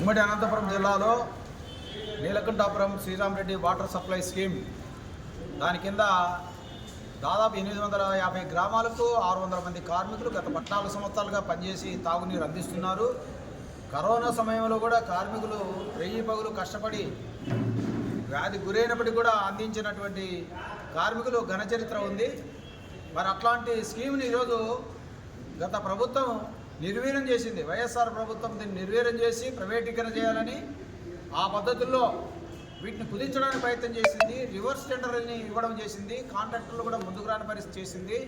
ఉమ్మడి అనంతపురం జిల్లాలో Neelakantapuram Sri Rama Reddy water supply scheme. దాని కింద దాదాపు ఎనిమిది వందల యాభై గ్రామాలకు ఆరు వందల మంది కార్మికులు గత పద్నాలుగు సంవత్సరాలుగా పనిచేసి తాగునీరు అందిస్తున్నారు. కరోనా సమయంలో కూడా కార్మికులు వెయ్యి పగులు కష్టపడి వ్యాధి గురైనప్పటికీ కూడా అందించినటువంటి కార్మికులు ఘనచరిత్ర ఉంది. మరి అట్లాంటి స్కీమ్ని ఈరోజు గత ప్రభుత్వం నిర్వీర్యం చేసింది. వైఎస్ఆర్ ప్రభుత్వం దీన్ని నిర్వీర్యం చేసి ప్రైవేటీకరణ చేయాలని ఆ పద్ధతుల్లో వీటిని కుదించడానికి ప్రయత్నం చేసింది. రివర్స్ టెండర్ని ఇవ్వడం చేసింది. కాంట్రాక్టర్లు కూడా ముందుకు రాని పరిస్థితి చేసింది.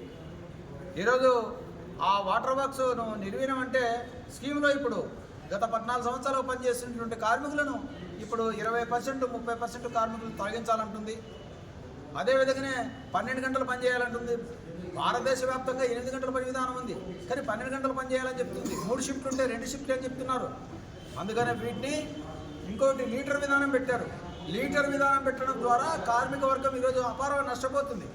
ఈరోజు ఆ వాటర్ బాక్స్ను నిర్వీర్యం అంటే స్కీమ్లో ఇప్పుడు గత పద్నాలుగు సంవత్సరాలు పనిచేసినటువంటి కార్మికులను ఇప్పుడు ఇరవై పర్సెంట్ ముప్పై పర్సెంట్ కార్మికులు తొలగించాలంటుంది. అదేవిధంగానే పన్నెండు గంటలు పనిచేయాలంటుంది. భారతదేశ వ్యాప్తంగా ఎనిమిది గంటల పని విధానం ఉంది. కానీ పన్నెండు గంటలు పని చేయాలని చెప్తుంది. మూడు షిఫ్ట్లు ఉంటే రెండు షిఫ్ట్లు అని చెప్తున్నారు. అందుకనే వీటిని ఇంకోటి లీటర్ విధానం పెట్టారు. లీటర్ విధానం పెట్టడం ద్వారా కార్మిక వర్గం ఈరోజు అపారంగా నష్టపోతుంది.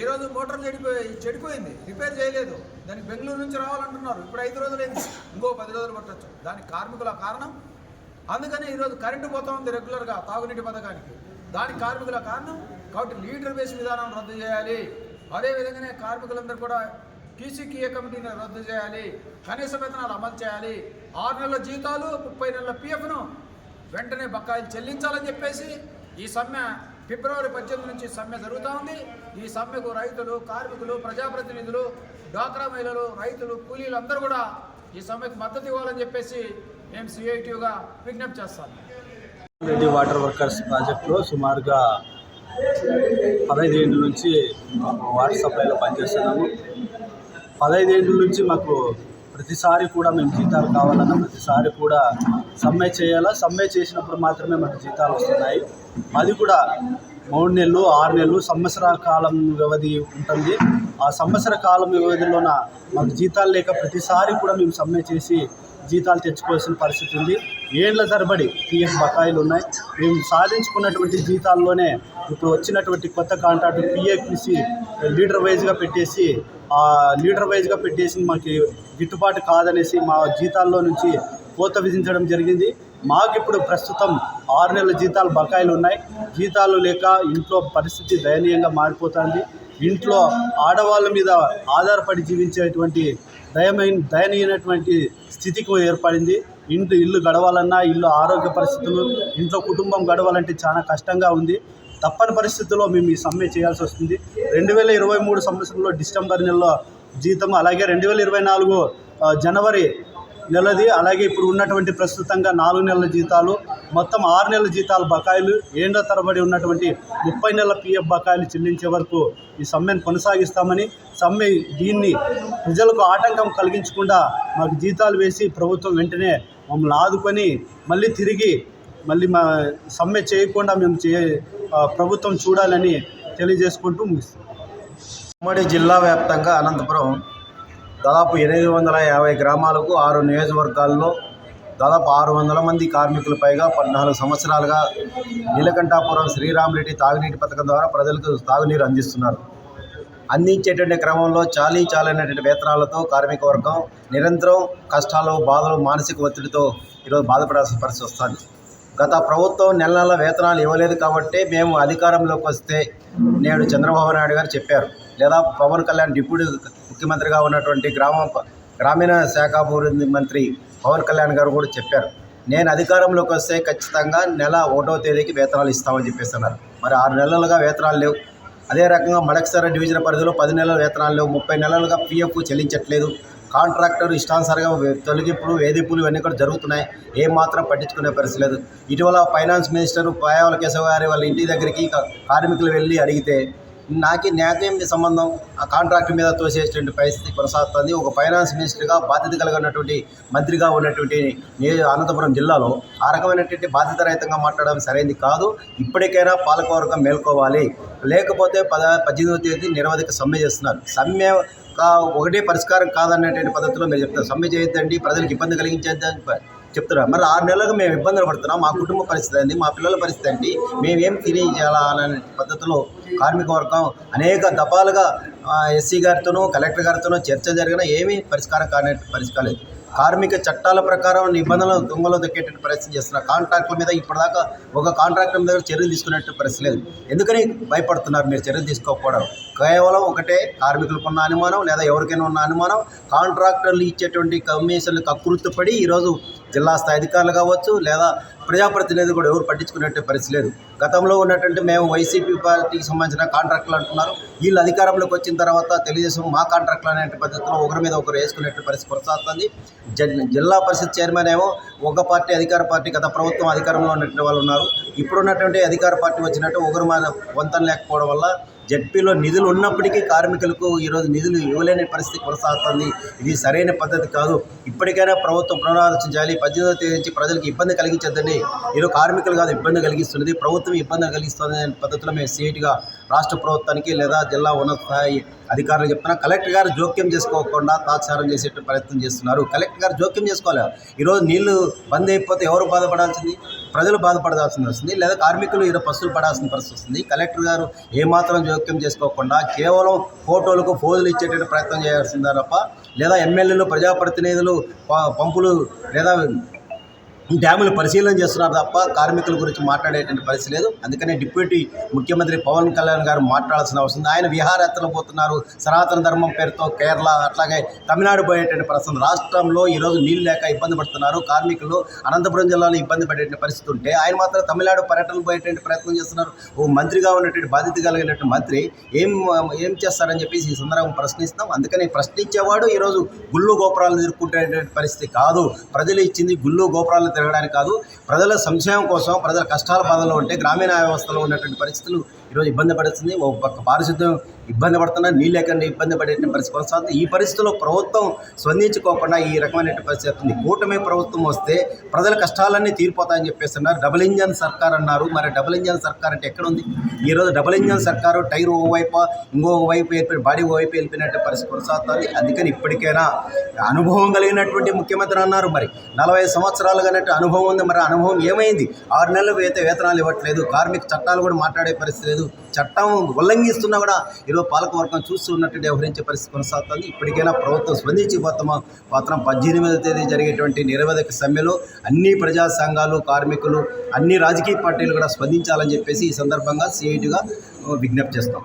ఈరోజు మోటార్ చెడిపోయి చెడిపోయింది. రిపేర్ చేయలేదు. దానికి బెంగళూరు నుంచి రావాలంటున్నారు. ఇప్పుడు ఐదు రోజులైంది. ఇంకో పది రోజులు పట్టొచ్చు. దానికి కార్మికుల కారణం? అందుకని ఈరోజు కరెంటు పోతా ఉంది రెగ్యులర్గా తాగునీటి పథకానికి. దానికి కార్మికుల కారణం? కాబట్టి లీటర్ బేస్ విధానం రద్దు చేయాలి. అదేవిధంగానే కార్మికులందరూ కూడా టీసీకీఏ కమిటీని రద్దు చేయాలి కనీస వేతనాలు అమలు చేయాలి. ఆరు నెలల జీతాలు ముప్పై నెలల పిఎఫ్ను వెంటనే బకాయిలు చెల్లించాలని చెప్పేసి ఈ సమ్మె ఫిబ్రవరి పద్దెనిమిది నుంచి సమ్మె జరుగుతూ ఉంది. ఈ సమ్మెకు రైతులు కార్మికులు ప్రజాప్రతినిధులు డ్వాక్రా మహిళలు రైతులు కూలీలు అందరూ కూడా ఈ సమ్మెకు మద్దతు ఇవ్వాలని చెప్పేసి మేము సిఐటిగా విజ్ఞప్తి చేస్తాం రెడ్డి వాటర్ వర్కర్స్ ప్రాజెక్టులో సుమారుగా పదహైదు ఏళ్ళ నుంచి వాటర్ సప్లైలో పనిచేస్తున్నాము. పదహైదు ఏళ్ళ నుంచి మాకు ప్రతిసారి కూడా మేము జీతాలు కావాలన్నా ప్రతిసారి కూడా సమ్మె చేయాలా? సమ్మె చేసినప్పుడు మాత్రమే మాకు జీతాలు వస్తున్నాయి. అది కూడా మూడు నెలలు ఆరు నెలలు సంవత్సర కాలం వ్యవధి ఉంటుంది. ఆ సంవత్సర కాలం వ్యవధిలోన మాకు జీతాలు లేక ప్రతిసారి కూడా మేము సమ్మె చేసి జీతాలు తెచ్చుకోవాల్సిన పరిస్థితి ఉంది. ఏళ్ళ తరబడి పిఎఫ్ బకాయిలు ఉన్నాయి. మేము సాధించుకున్నటువంటి జీతాల్లోనే ఇప్పుడు వచ్చినటువంటి కొత్త కాంట్రాక్ట్ పిఎఫ్సి లీడర్ వైజ్గా పెట్టేసి ఆ లీడర్ వైజ్గా పెట్టేసి మాకు గిట్టుబాటు కాదనేసి మా జీతాల్లో నుంచి కోత విధించడం జరిగింది. మాకు ఇప్పుడు ప్రస్తుతం ఆరు నెలల జీతాలు బకాయిలు ఉన్నాయి. జీతాలు లేక ఇంట్లో పరిస్థితి దయనీయంగా మారిపోతుంది. ఇంట్లో ఆడవాళ్ళ మీద ఆధారపడి జీవించేటువంటి దయమైన దయనీయమైనటువంటి స్థితికి ఏర్పడింది. ఇంటి ఇల్లు గడవాలన్నా ఇల్లు ఆరోగ్య పరిస్థితులు ఇంట్లో కుటుంబం గడవాలంటే చాలా కష్టంగా ఉంది. తప్పని పరిస్థితుల్లో మేము ఈ సమ్మె చేయాల్సి వస్తుంది. రెండు వేల ఇరవై మూడు సంవత్సరంలో డిసెంబర్ నెలలో జీతం అలాగే రెండు వేల ఇరవై నాలుగు జనవరి నెలది అలాగే ఇప్పుడు ఉన్నటువంటి ప్రస్తుతంగా నాలుగు నెలల జీతాలు మొత్తం ఆరు నెలల జీతాలు బకాయిలు ఏళ్ళ తరబడి ఉన్నటువంటి ముప్పై నెలల పిఎఫ్ బకాయిలు చెల్లించే వరకు ఈ సమ్మెను కొనసాగిస్తామని సమ్మె దీన్ని ప్రజలకు ఆటంకం కలిగించకుండా మాకు జీతాలు వేసి ప్రభుత్వం వెంటనే మమ్మల్ని ఆదుకొని మళ్ళీ తిరిగి మళ్ళీ మా సమ్మె చేయకుండా మేము చే ప్రభుత్వం చూడాలని తెలియజేసుకుంటూ ముగిస్తుంది ఉమ్మడి జిల్లా వ్యాప్తంగా అనంతపురం దాదాపు ఎనిమిది వందల యాభై గ్రామాలకు ఆరు నియోజకవర్గాల్లో దాదాపు ఆరు వందల మంది కార్మికులు పైగా పద్నాలుగు సంవత్సరాలుగా నీలకంఠాపురం శ్రీరామరెడ్డి తాగునీటి పథకం ద్వారా ప్రజలకు తాగునీరు అందిస్తున్నారు. అందించేటువంటి క్రమంలో చాలీ చాలైనటువంటి వేతనాలతో కార్మిక వర్గం నిరంతరం కష్టాలు బాధలు మానసిక ఒత్తిడితో ఈరోజు బాధపడాల్సిన పరిస్థితి వస్తుంది. గత ప్రభుత్వం నెల నెల వేతనాలు ఇవ్వలేదు కాబట్టి మేము అధికారంలోకి వస్తే నేడు చంద్రబాబు నాయుడు గారు చెప్పారు. లేదా పవన్ కళ్యాణ్ డిప్యూటీ ముఖ్యమంత్రిగా ఉన్నటువంటి గ్రామ గ్రామీణ శాఖాభివృద్ధి మంత్రి పవన్ కళ్యాణ్ గారు కూడా చెప్పారు. నేను అధికారంలోకి వస్తే ఖచ్చితంగా నెల ఒకటో తేదీకి వేతనాలు ఇస్తామని చెప్పేస్తున్నారు మరి ఆరు నెలలుగా వేతనాలు లేవు. అదే రకంగా మడకసర డివిజన్ పరిధిలో పది నెలల వేతనాలు లేవు. ముప్పై నెలలుగా పిఎఫ్ చెల్లించట్లేదు. కాంట్రాక్టర్ ఇష్టానుసారంగా తొలగింపులు వేధింపులు ఇవన్నీ కూడా జరుగుతున్నాయి. ఏం మాత్రం పట్టించుకునే పరిస్థితి లేదు. ఇటీవల ఫైనాన్స్ మినిస్టర్ పాయావల కేశవ గారి వాళ్ళ ఇంటి దగ్గరికి కార్మికులు వెళ్ళి అడిగితే నాకి నాకేం సంబంధం? ఆ కాంట్రాక్ట్ మీద తోసేటువంటి పరిస్థితి కొనసాగుతుంది. ఒక ఫైనాన్స్ మినిస్టర్గా బాధ్యత కలిగినటువంటి మంత్రిగా ఉన్నటువంటి అనంతపురం జిల్లాలో ఆ రకమైనటువంటి బాధ్యత రహితంగా మాట్లాడడం సరైనది కాదు. ఇప్పటికైనా పాలకవర్గం మేల్కోవాలి. లేకపోతే పద పద్దెనిమిదవ తేదీ నిరవధిక సమ్మె చేస్తున్నారు. సమ్మె ఒకటే పరిష్కారం కాదనేటువంటి పద్ధతిలో మీరు చెప్తారు. సమ్మె చేయొద్దండి ప్రజలకు ఇబ్బంది కలిగించేద్దని చెప్తున్నారు. మరి ఆరు నెలలకు మేము ఇబ్బందులు పడుతున్నాం మా కుటుంబ పరిస్థితి అండి మా పిల్లల పరిస్థితి అండి మేమేం తెలియజేయాలా అనే పద్ధతిలో కార్మిక వర్గం అనేక దఫాలుగా ఎస్సీ గారితోనూ కలెక్టర్ గారితోనూ చర్చ జరిగినా ఏమీ పరిష్కారం కానే పరిష్కారం లేదు. కార్మిక చట్టాల ప్రకారం నిబంధనలు తుంగలో దొక్కేట పరిస్థితి చేస్తున్నారు కాంట్రాక్టుల మీద ఇప్పటిదాకా ఒక కాంట్రాక్టర్ మీద చర్యలు తీసుకునేట్టు పరిస్థితి లేదు. ఎందుకని భయపడుతున్నారు? మీరు చర్యలు తీసుకోకపోవడం కేవలం ఒకటే కార్మికులకు ఉన్న అనుమానం లేదా ఎవరికైనా ఉన్న అనుమానం? కాంట్రాక్టర్లు ఇచ్చేటువంటి కమిషన్లు కకృత్తుపడి ఈరోజు జిల్లా స్థాయి అధికారులు కావచ్చు లేదా ప్రజాప్రతినిధులు కూడా ఎవరు పట్టించుకునే పరిస్థితి లేదు. గతంలో ఉన్నటువంటి మేము వైసీపీ పార్టీకి సంబంధించిన కాంట్రాక్టులు అంటున్నారు. వీళ్ళు అధికారంలోకి వచ్చిన తర్వాత తెలుగుదేశం మా కాంట్రాక్టులు అనే పద్ధతిలో ఒకరి మీద ఒకరు వేసుకునే పరిస్థితి కొనసాగుతుంది. జ- జిల్లా పరిషత్ చైర్మన్ ఏమో ఒక పార్టీ అధికార పార్టీ గత ప్రభుత్వం అధికారంలో ఉన్నటువంటి వాళ్ళు ఉన్నారు. ఇప్పుడున్నటువంటి అధికార పార్టీ వచ్చినట్టు ఒకరు మన వంతన లేకపోవడం వల్ల జడ్పీలో నిధులు ఉన్నప్పటికీ కార్మికులకు ఈరోజు నిధులు ఇవ్వలేని పరిస్థితి కొనసాగుతుంది. ఇది సరైన పద్ధతి కాదు. ఇప్పటికైనా ప్రభుత్వం పునరాలోచించాలి పద్దెనిమిదవ తేదీ నుంచి ప్రజలకు ఇబ్బంది కలిగించద్దని ఈరోజు కార్మికులు కాదు ఇబ్బంది కలిగిస్తున్నది. ప్రభుత్వం ఇబ్బంది కలిగిస్తుంది అనే పద్ధతిలో మేము సీటుగా రాష్ట్ర ప్రభుత్వానికి లేదా జిల్లా ఉన్నత స్థాయి అధికారులు చెప్తున్నా కలెక్టర్ గారు జోక్యం చేసుకోకుండా తాత్సారం చేసే ప్రయత్నం చేస్తున్నారు. కలెక్టర్ గారు జోక్యం చేసుకోవాలి? ఈరోజు నీళ్ళు బంద్ అయిపోతే ఎవరు బాధపడాల్సింది? ప్రజలు బాధపడాల్సింది వస్తుంది లేదా కార్మికులు ఈరోజు పసులు పడాల్సిన పరిస్థితి వస్తుంది. కలెక్టర్ గారు ఏమాత్రం జోక్యం చేసుకోకుండా కేవలం ఫోటోలకు ఫోజులు ఇచ్చేటట్టు ప్రయత్నం చేయాల్సిందా తప్ప లేదా ఎమ్మెల్యేలు ప్రజాప్రతినిధులు పంపులు లేదా డ్యాములు పరిశీలన చేస్తున్నారు తప్ప కార్మికుల గురించి మాట్లాడేటువంటి పరిస్థితి లేదు. అందుకనే డిప్యూటీ ముఖ్యమంత్రి పవన్ కళ్యాణ్ గారు మాట్లాడాల్సిన అవసరం ఉంది. ఆయన విహారయాత్రలు పోతున్నారు. సనాతన ధర్మం పేరుతో కేరళ అట్లాగే తమిళనాడు పోయేటువంటి పరిస్థితి రాష్ట్రంలో ఈరోజు నీళ్ళు లేక ఇబ్బంది పడుతున్నారు. కార్మికులు అనంతపురం జిల్లాలో ఇబ్బంది పడేటువంటి పరిస్థితి ఉంటే ఆయన మాత్రం తమిళనాడు పర్యటనకు పోయేటువంటి ప్రయత్నం చేస్తున్నారు. ఓ మంత్రిగా ఉన్నటువంటి బాధ్యత కలిగినటువంటి మంత్రి ఏం ఏం చేస్తారని చెప్పేసి ఈ సందర్భం ప్రశ్నిస్తాం అందుకని ప్రశ్నించేవాడు ఈరోజు గుళ్ళు గోపురాలు ఎదుర్కొంటే పరిస్థితి కాదు. ప్రజలు ఇచ్చింది గుళ్ళు గోపురాలు తిరగడానికి కాదు ప్రజల సంక్షేమం కోసం ప్రజల కష్టాల బాధలో ఉంటే గ్రామీణ వ్యవస్థలో ఉన్నటువంటి పరిస్థితులు ఈరోజు ఇబ్బంది పడుతుంది. ఒక పక్క పారిశుద్ధ్యం ఇబ్బంది పడుతున్నా నీళ్ళు లేకుండా ఇబ్బంది పడే పరిస్థితి కొనసాగుతుంది. ఈ పరిస్థితుల్లో ప్రభుత్వం స్పందించుకోకుండా ఈ రకమైన పరిస్థితి వస్తుంది కూటమి ప్రభుత్వం వస్తే ప్రజల కష్టాలన్నీ తీరిపోతాయని చెప్పేస్తున్నారు డబుల్ ఇంజన్ సర్కార్ అన్నారు. మరి డబుల్ ఇంజన్ సర్కార్ అంటే ఎక్కడ ఉంది? ఈరోజు డబుల్ ఇంజన్ సర్కారు టైర్ ఓవైపు ఇంకో వైపు వెళ్ళిపోయి బాడీ ఓవైపు వెళ్ళిపోయినట్టు పరిస్థితి కొనసాగుతుంది. అందుకని ఇప్పటికైనా అనుభవం కలిగినటువంటి ముఖ్యమంత్రి అన్నారు మరి. నలభై సంవత్సరాలుగా అన్నట్టు అనుభవం ఉంది. మరి అనుభవం ఏమైంది? ఆరు నెలలు వేత వేతనాలు ఇవ్వట్లేదు. కార్మిక చట్టాలు కూడా మాట్లాడే పరిస్థితి లేదు. చట్టం ఉల్లంఘిస్తున్నా కూడా ఈరోజు పాలకవర్గం చూస్తూ ఉన్నట్టు వ్యవహరించే పరిస్థితి కొనసాగుతుంది. ఇప్పటికైనా ప్రభుత్వం స్పందించి పోతామా మాత్రం పద్దెనిమిదవ తేదీ జరిగేటువంటి నిరవధిక సమ్మెలో అన్ని ప్రజా సంఘాలు కార్మికులు అన్ని రాజకీయ పార్టీలు కూడా స్పందించాలని చెప్పేసి ఈ సందర్భంగా సిఐటిగా విజ్ఞప్తి చేస్తాం.